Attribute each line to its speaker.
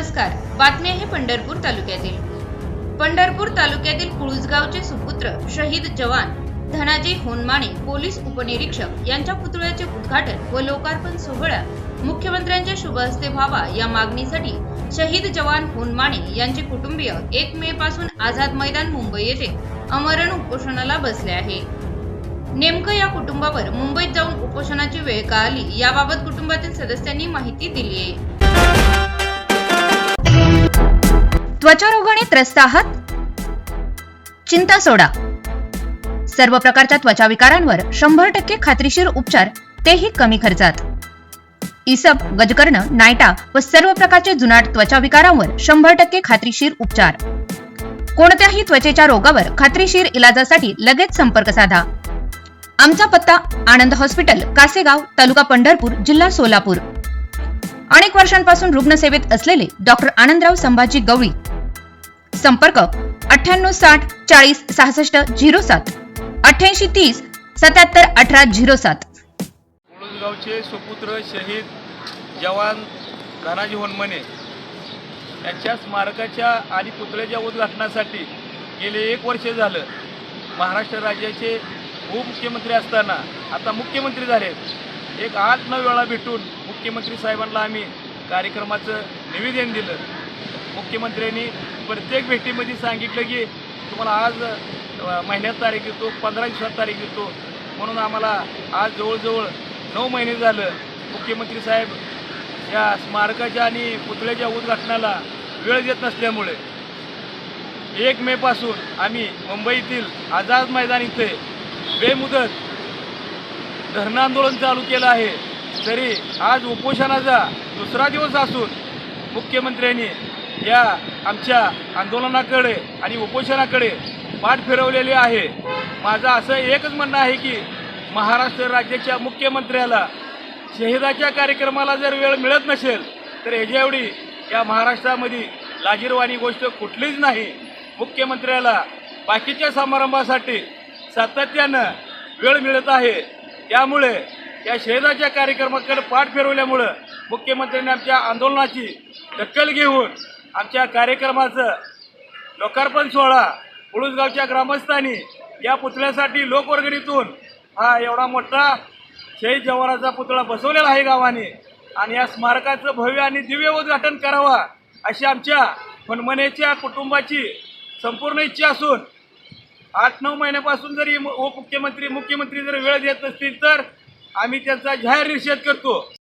Speaker 1: नमस्कार. बातमी आहे पंढरपूर तालुक्यातील. पंढरपूर तालुक्यातील कुळुसगावचे सुपुत्र शहीद जवान धनाजी होनमाने पोलीस उपनिरीक्षक यांच्या पुतळ्याचे उद्घाटन व लोकार्पण सोहळा मुख्यमंत्र्यांच्या शुभ हस्ते व्हावा या मागणीसाठी शहीद जवान होनमाने यांचे कुटुंबीय एक मे पासून आझाद मैदान मुंबई येथे अमरण उपोषणाला बसले आहे. नेमकं या कुटुंबावर मुंबईत जाऊन उपोषणाची वेळ का आली याबाबत कुटुंबातील सदस्यांनी माहिती दिली आहे त्वचारोगाने त्रस्त आहात? चिंता सोडा. सर्व प्रकारच्या त्वचा विकारांवर शंभर टक्के खात्रीशीर उपचार तेही कमी खर्चात. इसब गजकर्ण नायटा व सर्व प्रकारचे जुनाट त्वचा विकारांवर शंभर टक्के खात्रीशीर उपचार. कोणत्याही त्वचेच्या रोगावर खात्रीशीर इलाजासाठी लगेच संपर्क साधा. आमचा पत्ता आनंद हॉस्पिटल कासेगाव तालुका पंढरपूर जिल्हा सोलापूर. अनेक वर्षांपासून रुग्णसेवेत असलेले डॉक्टर आनंदराव संभाजी गवळी संपर्क अठ्ठ्याण्णव साठ चाळीस सहासष्ट झिरो सात. अठ्ठ्याऐंशी तीस सत्याहत्तर अठरा झिरो सात.
Speaker 2: कुळुसगावचे सुपुत्र शहीद जवान धनाजी होनमने यांच्या स्मारकाच्या आणि पुतळ्याच्या उद्घाटनासाठी गेले एक वर्ष झालं. महाराष्ट्र राज्याचे उपमुख्यमंत्री असताना आता मुख्यमंत्री झाले एक आठ नऊ वेळा भेटून मुख्यमंत्री साहेबांना आम्ही कार्यक्रमाचं निवेदन दिलं. मुख्यमंत्र्यांनी प्रत्येक भेटीमध्ये सांगितलं की तुम्हाला आज महिन्यात तारीख देतो पंधरा दिवसात तारीख देतो म्हणून आम्हाला आज जवळजवळ नऊ महिने झालं. मुख्यमंत्री साहेब या स्मारकाच्या आणि पुतळ्याच्या उद्घाटनाला वेळ देत नसल्यामुळे एक मेपासून आम्ही मुंबईतील आझाद मैदान इथे बेमुदत धरणं आंदोलन चालू केलं आहे. तरी आज उपोषणाचा दुसरा दिवस असून मुख्यमंत्र्यांनी या आमच्या आंदोलनाकडे आणि उपोषणाकडे पाठ फिरवलेली आहे. माझं असं एकच म्हणणं आहे की महाराष्ट्र राज्याच्या मुख्यमंत्र्याला शहिदाच्या कार्यक्रमाला जर वेळ मिळत नसेल तर ह्याच्या या महाराष्ट्रामध्ये लाजीरवाणी गोष्ट कुठलीच नाही. मुख्यमंत्र्याला बाकीच्या समारंभासाठी सातत्यानं वेळ मिळत आहे. त्यामुळे या शहिदाच्या कार्यक्रमाकडे पाठ फिरवल्यामुळं मुख्यमंत्र्यांनी आमच्या आंदोलनाची दखल घेऊन आमच्या कार्यक्रमाचं लोकार्पण सोहळा उळूसगावच्या ग्रामस्थांनी या पुतळ्यासाठी लोकवर्गणीतून हा एवढा मोठा शहीद जवानाचा पुतळा बसवलेला आहे गावाने. आणि या स्मारकाचं भव्य आणि दिव्य उद्घाटन करावा अशी आमच्या फनमनेच्या कुटुंबाची संपूर्ण इच्छा असून आठ नऊ महिन्यापासून जरी उपमुख्यमंत्री मुख्यमंत्री जर वेळ देत नसतील तर आम्ही त्यांचा जाहीर निषेध करतो.